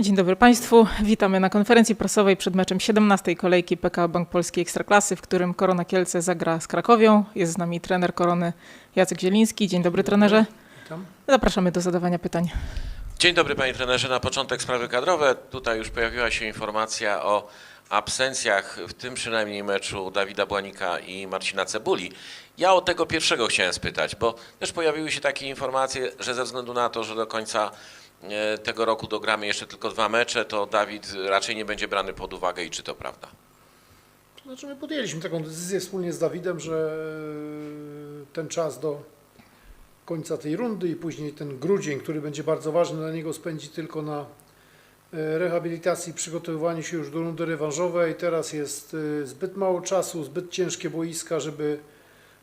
Dzień dobry Państwu. Witamy na konferencji prasowej przed meczem 17 kolejki PKO Bank Polski Ekstraklasy, w którym Korona Kielce zagra z Krakowią. Jest z nami trener Korony Jacek Zieliński. Dzień dobry trenerze. Witam. Zapraszamy do zadawania pytań. Dzień dobry panie trenerze. Na początek sprawy kadrowe. Tutaj już pojawiła się informacja o absencjach, w tym przynajmniej meczu Dawida Błanika i Marcina Cebuli. Ja o tego pierwszego chciałem spytać, bo też pojawiły się takie informacje, że ze względu na to, że do końca tego roku dogramy jeszcze tylko dwa mecze, to Dawid raczej nie będzie brany pod uwagę i czy to prawda? Znaczy my podjęliśmy taką decyzję wspólnie z Dawidem, że ten czas do końca tej rundy i później ten grudzień, który będzie bardzo ważny dla niego, spędzi tylko na e, rehabilitacji, przygotowywaniu się już do rundy rewanżowej. Teraz jest e, zbyt mało czasu, zbyt ciężkie boiska, żeby,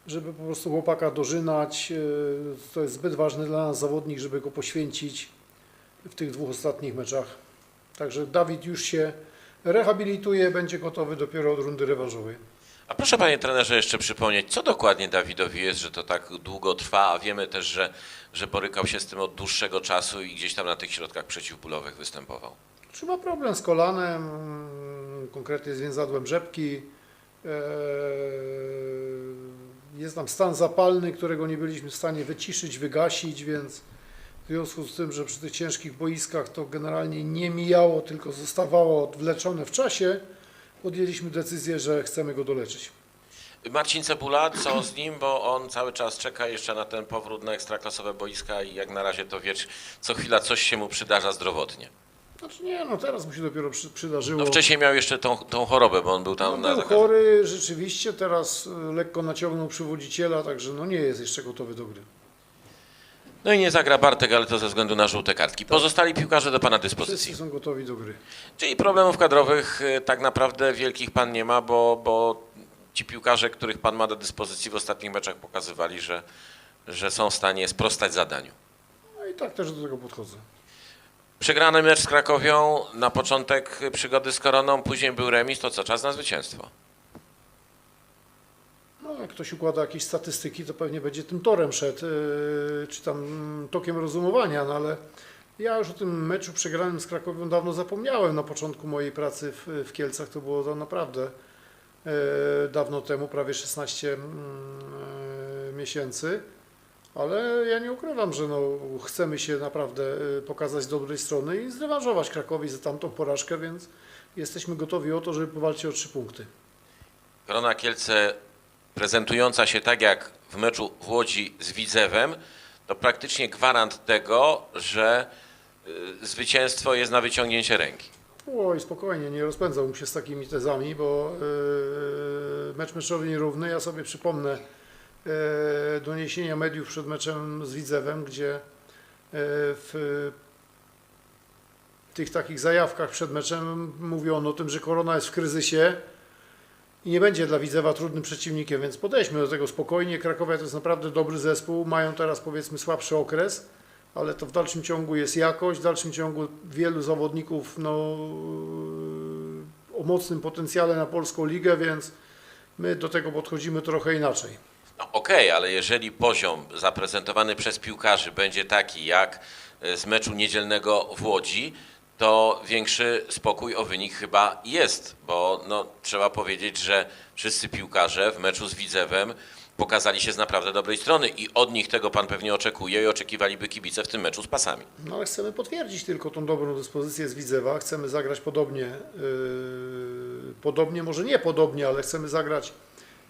żeby po prostu chłopaka dożynać. E, To jest zbyt ważny dla nas zawodnik, żeby go poświęcić w tych dwóch ostatnich meczach. Także Dawid już się rehabilituje, będzie gotowy dopiero od rundy rewanżowej. A proszę panie trenerze jeszcze przypomnieć, co dokładnie Dawidowi jest, że to tak długo trwa, a wiemy też, że, że borykał się z tym od dłuższego czasu i gdzieś tam na tych środkach przeciwbólowych występował. Czy ma problem z kolanem, konkretnie z więzadłem rzepki. Eee, Jest tam stan zapalny, którego nie byliśmy w stanie wyciszyć, wygasić, więc związku z tym, że przy tych ciężkich boiskach to generalnie nie mijało, tylko zostawało odwleczone w czasie, podjęliśmy decyzję, że chcemy go doleczyć. Marcin Cebula, co z nim, bo on cały czas czeka jeszcze na ten powrót na ekstraklasowe boiska i jak na razie to wiecz, co chwila coś się mu przydarza zdrowotnie. Znaczy nie, no teraz mu się dopiero przy, przydarzyło. No wcześniej miał jeszcze tą, tą chorobę, bo on był tam No, na był zakazie. chory rzeczywiście, teraz y, lekko naciągnął przywodziciela, także no nie jest jeszcze gotowy do gry. No i nie zagra Bartek, ale to ze względu na żółte kartki. Pozostali piłkarze do pana Wszyscy dyspozycji. są gotowi do gry. Czyli problemów kadrowych y, tak naprawdę wielkich pan nie ma, bo, bo ci piłkarze, których pan ma do dyspozycji w ostatnich meczach pokazywali, że, że są w stanie sprostać zadaniu. No i tak też do tego podchodzę. Przegrany mecz z Krakowią, na początek przygody z Koroną, później był remis, to co, czas na zwycięstwo. No, jak ktoś układa jakieś statystyki, to pewnie będzie tym torem szedł, yy, czy tam tokiem rozumowania, no ale ja już o tym meczu przegranym z Krakowią dawno zapomniałem na początku mojej pracy w, w Kielcach. To było to naprawdę yy, dawno temu, prawie 16 mm, yy, miesięcy. Ale ja nie ukrywam, że no, chcemy się naprawdę pokazać z dobrej strony i zrewanżować Krakowi za tamtą porażkę, więc jesteśmy gotowi o to, żeby powalczyć o trzy punkty. Korona Kielce prezentująca się tak jak w meczu w Łodzi z Widzewem, to praktycznie gwarant tego, że y, zwycięstwo jest na wyciągnięcie ręki. Oj, spokojnie, nie rozpędzałbym się z takimi tezami, bo yy, mecz meczowy nierówny. Ja sobie przypomnę yy, doniesienia mediów przed meczem z Widzewem, gdzie yy, w tych takich zajawkach przed meczem mówiono o tym, że Korona jest w kryzysie i nie będzie dla Widzewa trudnym przeciwnikiem, więc podejdźmy do tego spokojnie. Krakowia to jest naprawdę dobry zespół, mają teraz powiedzmy słabszy okres, ale to w dalszym ciągu jest jakość, w dalszym ciągu wielu zawodników no, o mocnym potencjale na polską ligę, więc my do tego podchodzimy trochę inaczej. No okej, ale jeżeli poziom zaprezentowany przez piłkarzy będzie taki jak y, z meczu niedzielnego w Łodzi, to większy spokój o wynik chyba jest, bo no, trzeba powiedzieć, że wszyscy piłkarze w meczu z Widzewem pokazali się z naprawdę dobrej strony i od nich tego pan pewnie oczekuje i oczekiwaliby kibice w tym meczu z pasami. No ale chcemy potwierdzić tylko tą dobrą dyspozycję z Widzewa, chcemy zagrać podobnie, yy, podobnie, może nie podobnie, ale chcemy zagrać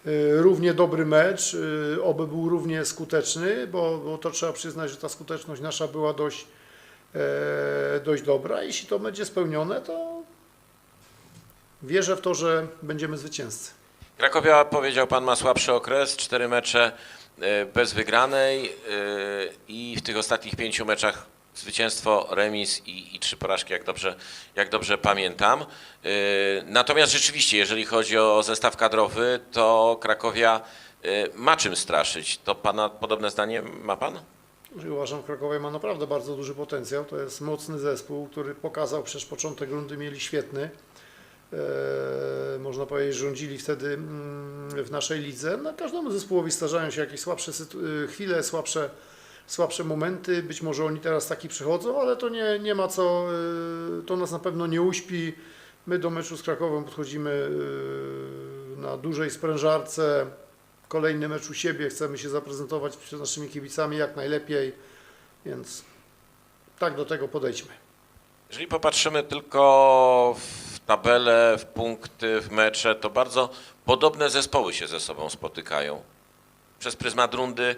yy, równie dobry mecz, yy, oby był równie skuteczny, bo, bo to trzeba przyznać, że ta skuteczność nasza była dość, dość dobra. Jeśli to będzie spełnione, to wierzę w to, że będziemy zwycięzcy. Krakowia, powiedział pan, ma słabszy okres, cztery mecze e, bez wygranej e, i w tych ostatnich pięciu meczach zwycięstwo, remis i, i trzy porażki, jak dobrze, jak dobrze pamiętam. E, Natomiast rzeczywiście, jeżeli chodzi o zestaw kadrowy, to Krakowia e, ma czym straszyć. To pana podobne zdanie ma pan? Uważam, Krakowie ma naprawdę bardzo duży potencjał. To jest mocny zespół, który pokazał, przecież początek rundy mieli świetny. E, można powiedzieć, rządzili wtedy mm, w naszej lidze. No, każdemu zespołowi starzają się jakieś słabsze y, chwile, słabsze, słabsze momenty. Być może oni teraz taki przychodzą, ale to nie, nie ma co, y, to nas na pewno nie uśpi. My do meczu z Krakowem podchodzimy na dużej sprężarce. Kolejny mecz u siebie, chcemy się zaprezentować przed naszymi kibicami jak najlepiej, więc tak do tego podejdźmy. Jeżeli popatrzymy tylko w tabelę, w punkty, w mecze, to bardzo podobne zespoły się ze sobą spotykają. Przez pryzmat rundy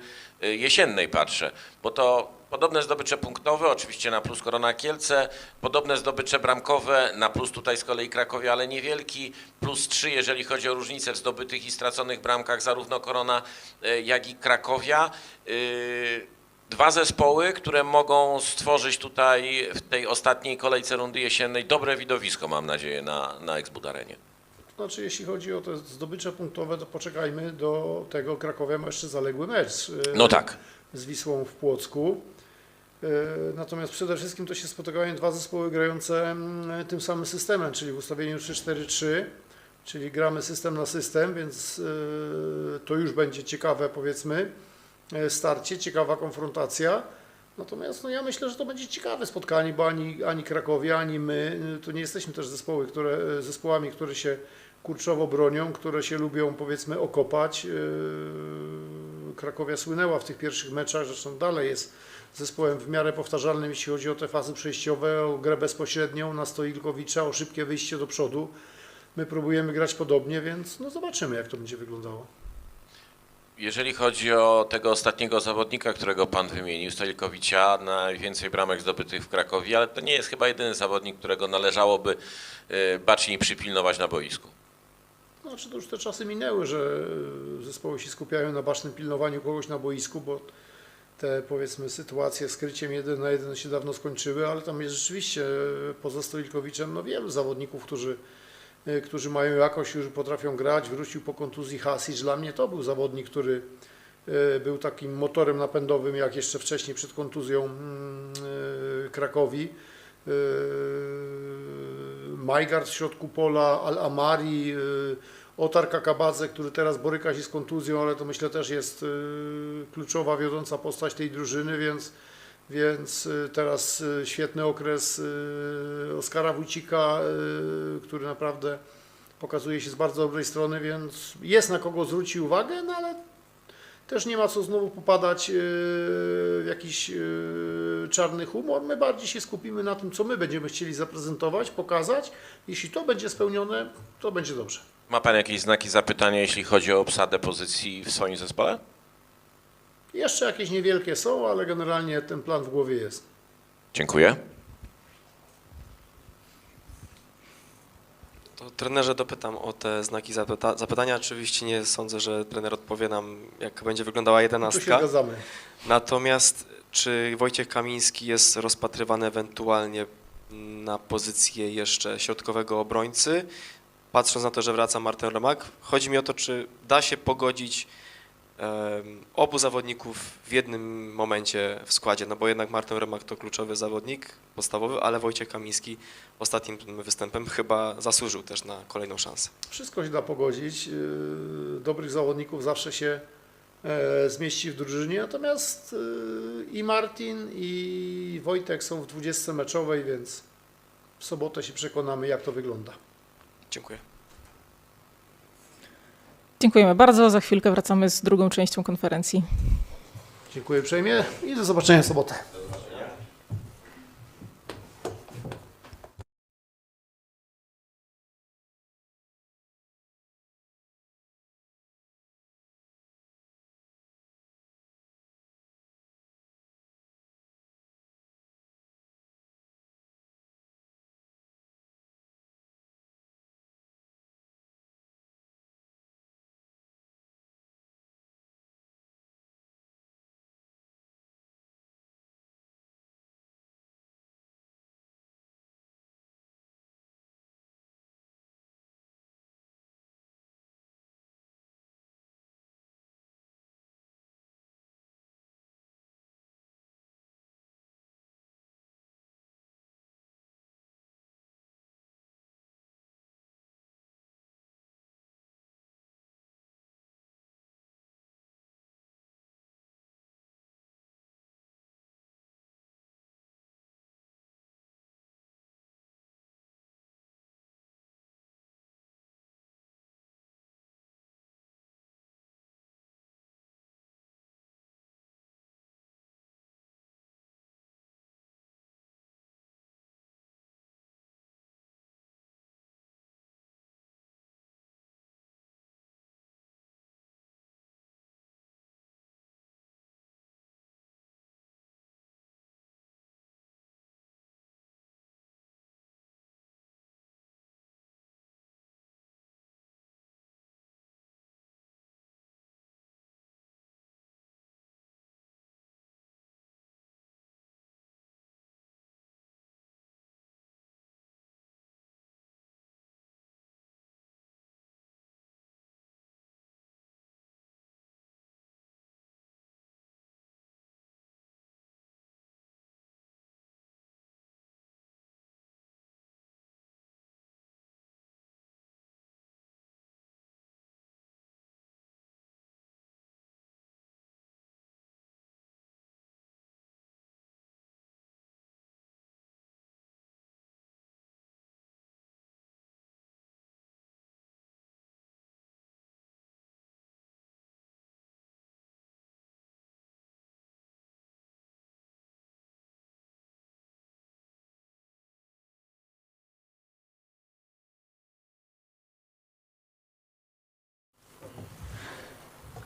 jesiennej patrzę, bo to podobne zdobycze punktowe, oczywiście na plus Korona Kielce, podobne zdobycze bramkowe, na plus tutaj z kolei Krakowie, ale niewielki, plus 3, jeżeli chodzi o różnicę w zdobytych i straconych bramkach zarówno Korona, y, jak i Krakowia. Y, Dwa zespoły, które mogą stworzyć tutaj w tej ostatniej kolejce rundy jesiennej dobre widowisko, mam nadzieję, na, na Exbud Arenie. Znaczy, jeśli chodzi o te zdobycze punktowe, to poczekajmy do tego Krakowia ma jeszcze zaległy mecz. y, No tak. z Wisłą w Płocku. E, Natomiast przede wszystkim to się spotykają dwa zespoły grające mm, tym samym systemem, czyli w ustawieniu 3-4-3, czyli gramy system na system, więc e, to już będzie ciekawe powiedzmy starcie, ciekawa konfrontacja. Natomiast no ja myślę, że to będzie ciekawe spotkanie, bo ani, ani Krakowie, ani my, y, to nie jesteśmy też zespoły, które, e, zespołami, które się kurczowo bronią, które się lubią powiedzmy okopać. Yy, Krakowia słynęła w tych pierwszych meczach, zresztą dalej jest zespołem w miarę powtarzalnym, jeśli chodzi o te fazy przejściowe, o grę bezpośrednią na Stoilkowicza, o szybkie wyjście do przodu. My próbujemy grać podobnie, więc no zobaczymy, jak to będzie wyglądało. Jeżeli chodzi o tego ostatniego zawodnika, którego pan wymienił, Stolikowicza, najwięcej bramek zdobytych w Krakowie, ale to nie jest chyba jedyny zawodnik, którego należałoby y, baczniej przypilnować na boisku. Znaczy to już te czasy minęły, że y, zespoły się skupiają na bacznym pilnowaniu kogoś na boisku, bo te powiedzmy sytuacje z kryciem jeden na jeden się dawno skończyły, ale tam jest rzeczywiście y, poza Stoilkowiczem no wielu zawodników, którzy, którzy mają jakość, już potrafią grać. Wrócił po kontuzji Hasic. Dla mnie to był zawodnik, który y, był takim motorem napędowym, jak jeszcze wcześniej przed kontuzją mm, y, Krakowi. Majgard w środku pola, Al-Amari, Otar Kakabadze, który teraz boryka się z kontuzją, ale to myślę też jest kluczowa, wiodąca postać tej drużyny, więc, więc yy, teraz yy, świetny okres yy, Oskara Wójcika, który naprawdę pokazuje się z bardzo dobrej strony, więc jest na kogo zwrócić uwagę, no ale też nie ma co znowu popadać w jakiś czarny humor. My bardziej się skupimy na tym, co my będziemy chcieli zaprezentować, pokazać. Jeśli to będzie spełnione, to będzie dobrze. Ma pan jakieś znaki zapytania, jeśli chodzi o obsadę pozycji w swoim zespole? Jeszcze jakieś niewielkie są, ale generalnie ten plan w głowie jest. Dziękuję. To trenerze dopytam o te znaki zapyta zapytania. Oczywiście nie sądzę, że trener odpowie nam, jak będzie wyglądała Tu się jedenastka. zgadzamy. Natomiast czy Wojciech Kamiński jest rozpatrywany ewentualnie na pozycję jeszcze środkowego obrońcy? Patrząc na to, że wraca Martin Remak, chodzi mi o to, czy da się pogodzić obu zawodników w jednym momencie w składzie, no bo jednak Martin Remak to kluczowy zawodnik, podstawowy, ale Wojciech Kamiński ostatnim występem chyba zasłużył też na kolejną szansę. Wszystko się da pogodzić. Yy, Dobrych zawodników zawsze się e, zmieści w drużynie, natomiast yy, i Martin, i Wojtek są w 20 meczowej, więc w sobotę się przekonamy, jak to wygląda. Dziękuję. Dziękujemy bardzo. Za chwilkę wracamy z drugą częścią konferencji. Dziękuję uprzejmie i do zobaczenia w sobotę.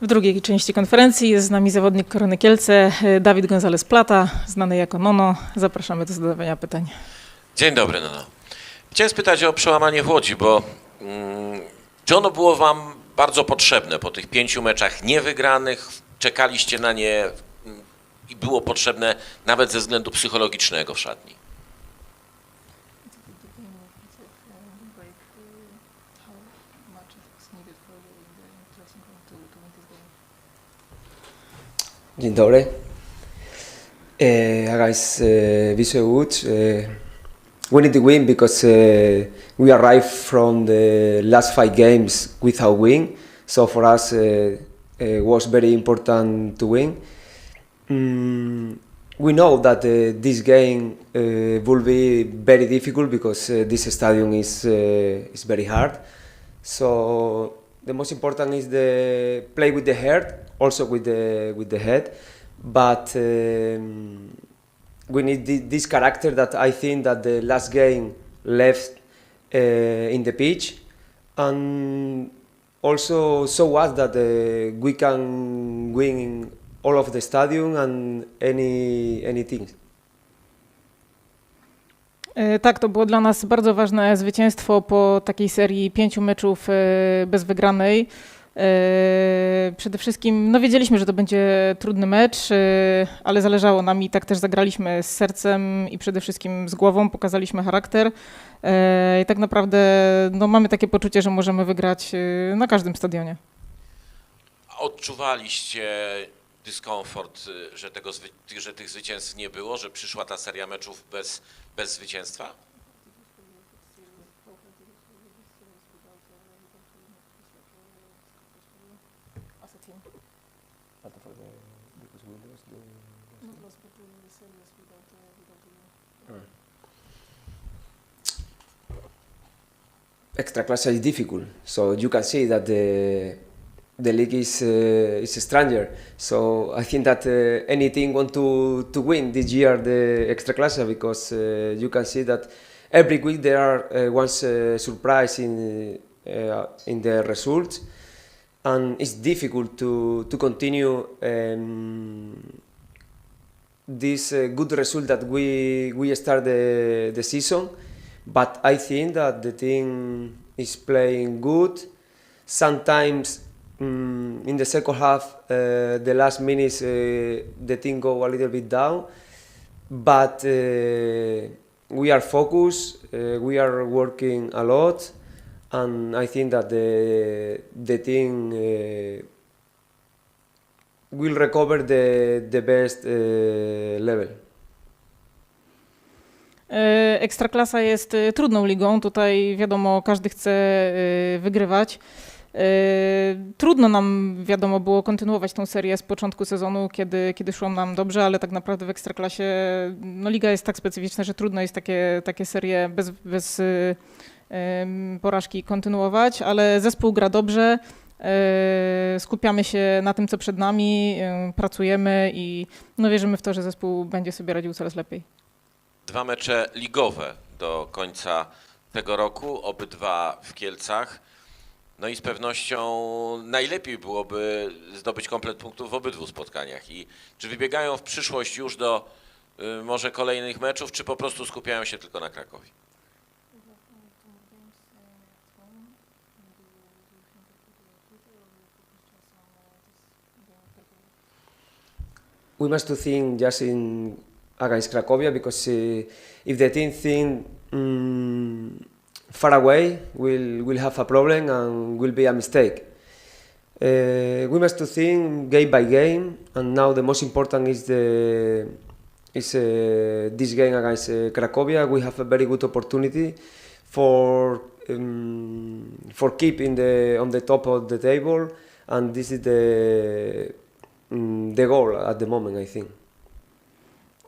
W drugiej części konferencji jest z nami zawodnik Korony Kielce, e, Dawid González Plata, znany jako Nono. Zapraszamy do zadawania pytań. Dzień dobry, no, no. Chciałem spytać o przełamanie w Łodzi, bo mm, czy ono było Wam bardzo potrzebne po tych pięciu meczach niewygranych? Czekaliście na nie mm, i było potrzebne nawet ze względu psychologicznego w szatni? Dzień dobry. Uh, guys, uh, Visual Woods. Uh, we need to win because uh, we arrived from the last five games without win. So for us, uh, uh, was very important to win. Mm, we know that uh, this game uh, will be very difficult because uh, this stadium is uh, is very hard. So the most important is the play with the heart, also with the with the head, but um, we need thi- this character that I think that the last game left uh, in the pitch, and also show us that uh, we can win all of the stadium and any anything. Tak, to było dla nas bardzo ważne zwycięstwo po takiej serii pięciu meczów bez wygranej. E, Przede wszystkim, no wiedzieliśmy, że to będzie trudny mecz, e, ale zależało nam i tak też zagraliśmy z sercem i przede wszystkim z głową, pokazaliśmy charakter. E, I tak naprawdę no, mamy takie poczucie, że możemy wygrać na każdym stadionie. Odczuwaliście dyskomfort, że, tego, że tych zwycięstw nie było, że przyszła ta seria meczów bez, bez zwycięstwa? Extraclass is difficult, so you can see that the the league is uh, is stranger. So I think that uh, any team want to to win this year the Extraclass because uh, you can see that every week there are uh, once uh, surprise in uh, in the results, and it's difficult to to continue. Um, this uh, good result that we we start the, the season but I think that the team is playing good. Sometimes mm, in the second half, uh, the last minutes, uh, the team go a little bit down, but uh, we are focused. Uh, we are working a lot, and I think that the the team uh, will recover the the best uh, level. E, Ekstraklasa jest e, trudną ligą. Tutaj wiadomo, każdy chce e, wygrywać. Trudno nam, wiadomo, było kontynuować tą serię z początku sezonu, kiedy, kiedy szło nam dobrze, ale tak naprawdę w Ekstraklasie no, liga jest tak specyficzna, że trudno jest takie, takie serie bez, bez porażki kontynuować, ale zespół gra dobrze. e, Skupiamy się na tym, co przed nami, e, pracujemy i no, wierzymy w to, że zespół będzie sobie radził coraz lepiej. Dwa mecze ligowe do końca tego roku, obydwa w Kielcach. No i z pewnością najlepiej byłoby zdobyć komplet punktów w obydwu spotkaniach. I czy wybiegają w przyszłość już do y, może kolejnych meczów, czy po prostu skupiają się tylko na Krakowie? We must to think just in against Cracovia because uh, if the team think mm, far away, we'll will have a problem and will be a mistake. Uh, we must to think game by game, and now the most important is the is uh, this game against uh, Cracovia. We have a very good opportunity for um, for keeping the on the top of the table, and this is the the goal at the moment, I think.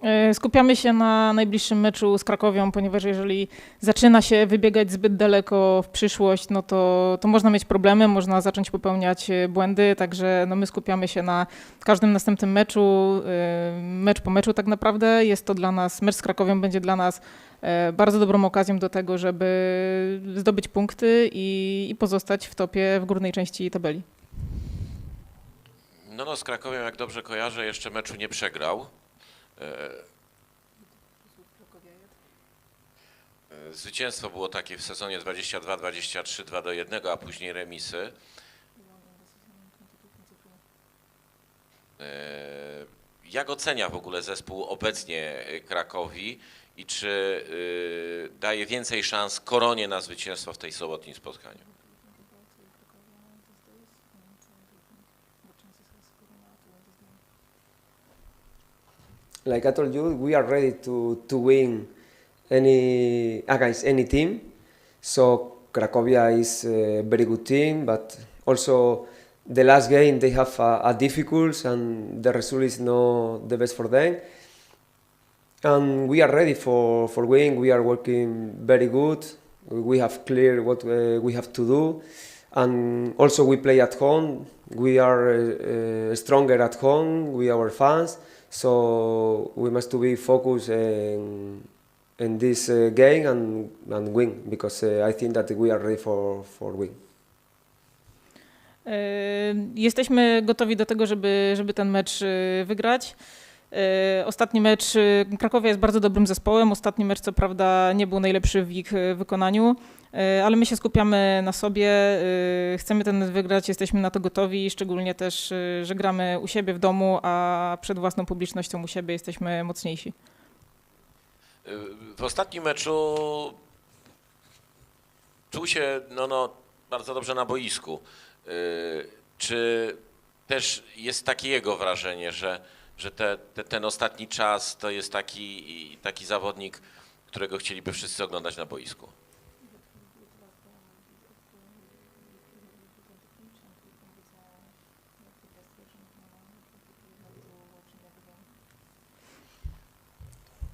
E, Skupiamy się na najbliższym meczu z Krakowią, ponieważ jeżeli zaczyna się wybiegać zbyt daleko w przyszłość, no to, to można mieć problemy, można zacząć popełniać e, błędy, także no my skupiamy się na każdym następnym meczu, e, mecz po meczu tak naprawdę. Jest to dla nas, mecz z Krakowią będzie dla nas bardzo dobrą okazją do tego, żeby zdobyć punkty i, i pozostać w topie w górnej części tabeli. No, no z Krakowią, jak dobrze kojarzę, jeszcze meczu nie przegrał. E, e, Zwycięstwo było takie w sezonie 22-23, 2 do 1, a później remisy. E, Jak ocenia w ogóle zespół obecnie e, Krakowi i czy y, daje więcej szans Koronie na zwycięstwo w tej sobotnim spotkaniu? Like I told you, we are ready to, to win any against any team. So Cracovia is a very good team, but also the last game they have a, a difficult and the result is not the best for them. And we are ready for, for win. We are working very good. We have clear what uh, we have to do. And also we play at home. We are uh, uh, stronger at home with our fans. So we must to be focused in, in this uh, game and, and win because uh, I think that we are ready for, for win. Jesteśmy gotowi do tego, żeby, żeby ten mecz e, wygrać. E, Ostatni mecz, e, Krakowia jest bardzo dobrym zespołem. Ostatni mecz, co prawda, nie był najlepszy w ich e, wykonaniu, ale my się skupiamy na sobie. e, Chcemy ten wygrać, jesteśmy na to gotowi, szczególnie też, e, że gramy u siebie w domu, a przed własną publicznością u siebie jesteśmy mocniejsi. W ostatnim meczu czuł się no, no, bardzo dobrze na boisku. Czy też jest takie jego wrażenie, że, że te, te, ten ostatni czas to jest taki, taki zawodnik, którego chcieliby wszyscy oglądać na boisku?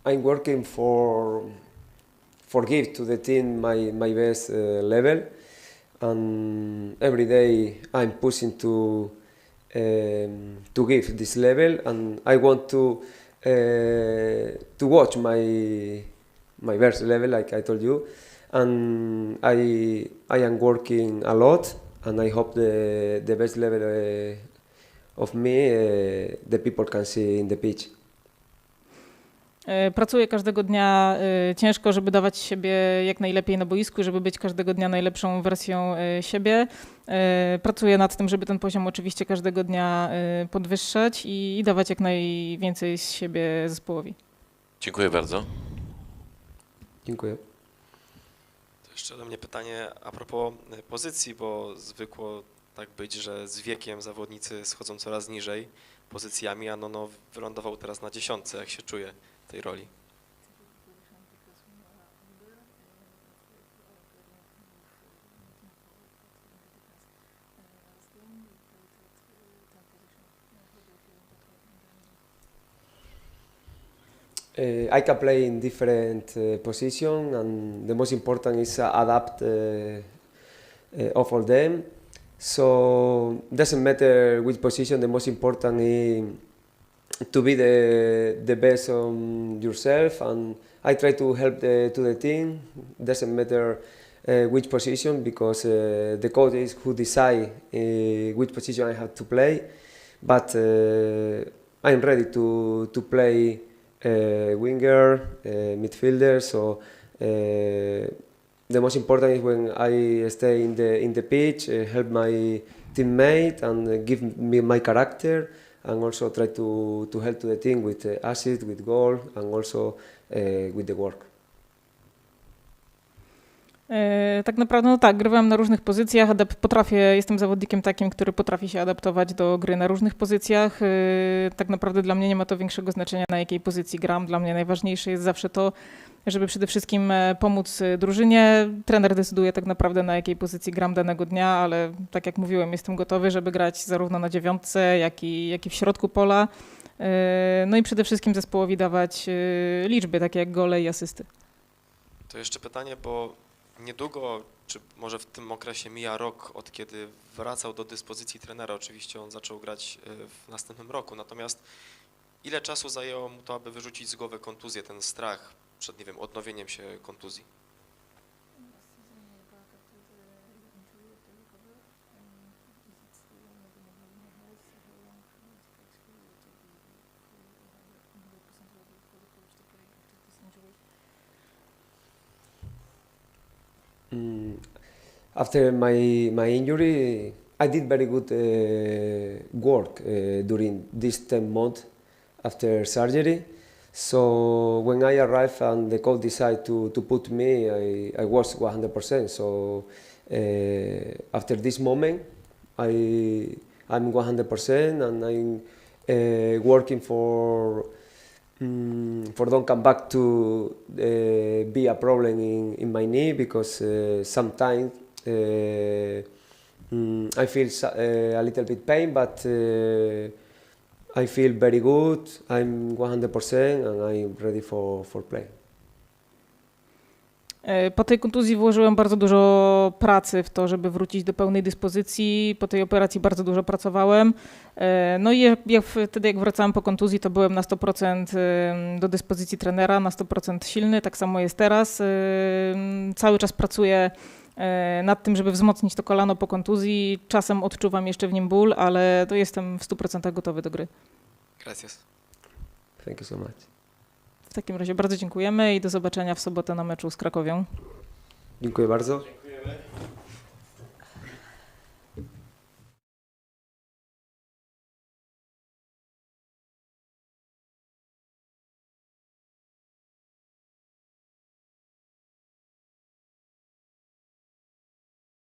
I'm working for for give to the team my, my best uh, level and every day I'm pushing to um, to give this level and I want to uh, to watch my my best level like I told you and I I am working a lot and I hope the the best level uh, of me uh, the people can see in the pitch. E, Pracuję każdego dnia e, ciężko, żeby dawać siebie jak najlepiej na boisku, żeby być każdego dnia najlepszą wersją e, siebie. Pracuję nad tym, żeby ten poziom oczywiście każdego dnia podwyższać i i dawać jak najwięcej z siebie zespołowi. Dziękuję bardzo. Dziękuję. To jeszcze ode mnie pytanie a propos pozycji, bo zwykło tak być, że z wiekiem zawodnicy schodzą coraz niżej pozycjami, a Nono wylądował teraz na dziesiątce. Jak się czuje tej roli? Uh, I can play in different uh, positions, and the most important is uh, adapt uh, uh, of all them. So doesn't matter which position. The most important is to be the the best on yourself, and I try to help the, to the team. Doesn't matter uh, which position because uh, the coach is who decide uh, which position I have to play. But uh, I'm ready to to play uh, winger, uh, midfielder. So the most important is when I stay in the in the pitch, help my teammate and give me my character, and also try to to help to the team with uh, assist, with goal, and also uh, with the work. E, Tak naprawdę, no tak, grywałem na różnych pozycjach, adap- potrafię, jestem zawodnikiem takim, który potrafi się adaptować do gry na różnych pozycjach. E, Tak naprawdę dla mnie nie ma to większego znaczenia, na jakiej pozycji gram. Dla mnie najważniejsze jest zawsze to, żeby przede wszystkim e, pomóc drużynie. Trener decyduje tak naprawdę, na jakiej pozycji gram danego dnia, ale tak jak mówiłem, jestem gotowy, żeby grać zarówno na dziewiątce, jak i, jak i w środku pola. No i przede wszystkim zespołowi dawać liczby, takie jak gole i asysty. To jeszcze pytanie, bo niedługo, czy może w tym okresie mija rok, od kiedy wracał do dyspozycji trenera. Oczywiście on zaczął grać e, w następnym roku. Natomiast ile czasu zajęło mu to, aby wyrzucić z głowy kontuzję, ten strach przed, nie wiem, odnowieniem się kontuzji? Mm, after my my injury, I did very good uh, work uh, during this 10 months after surgery. So when I arrived and the coach decided to, to put me, I, I was 100%. So uh, after this moment, I I'm 100% and I'm uh, working for mm, for don't come back to uh, be a problem in, in my knee because uh, sometimes uh, mm, I feel a little bit pain, but I feel very good. I'm 100% and I'm ready for, for play. E, Po tej kontuzji włożyłem bardzo dużo pracy w to, żeby wrócić do pełnej dyspozycji. Po tej operacji bardzo dużo pracowałem. E, No i jak, jak wtedy, jak wracałem po kontuzji, to byłem na 100% em, do dyspozycji trenera, na 100% silny. Tak samo jest teraz. Em, Cały czas pracuję e, nad tym, żeby wzmocnić to kolano po kontuzji. Czasem odczuwam jeszcze w nim ból, ale to jestem w 100% gotowy do gry. Gracias. Thank you so much. W takim razie bardzo dziękujemy i do zobaczenia w sobotę na meczu z Krakowią. Dziękuję bardzo. Dziękujemy.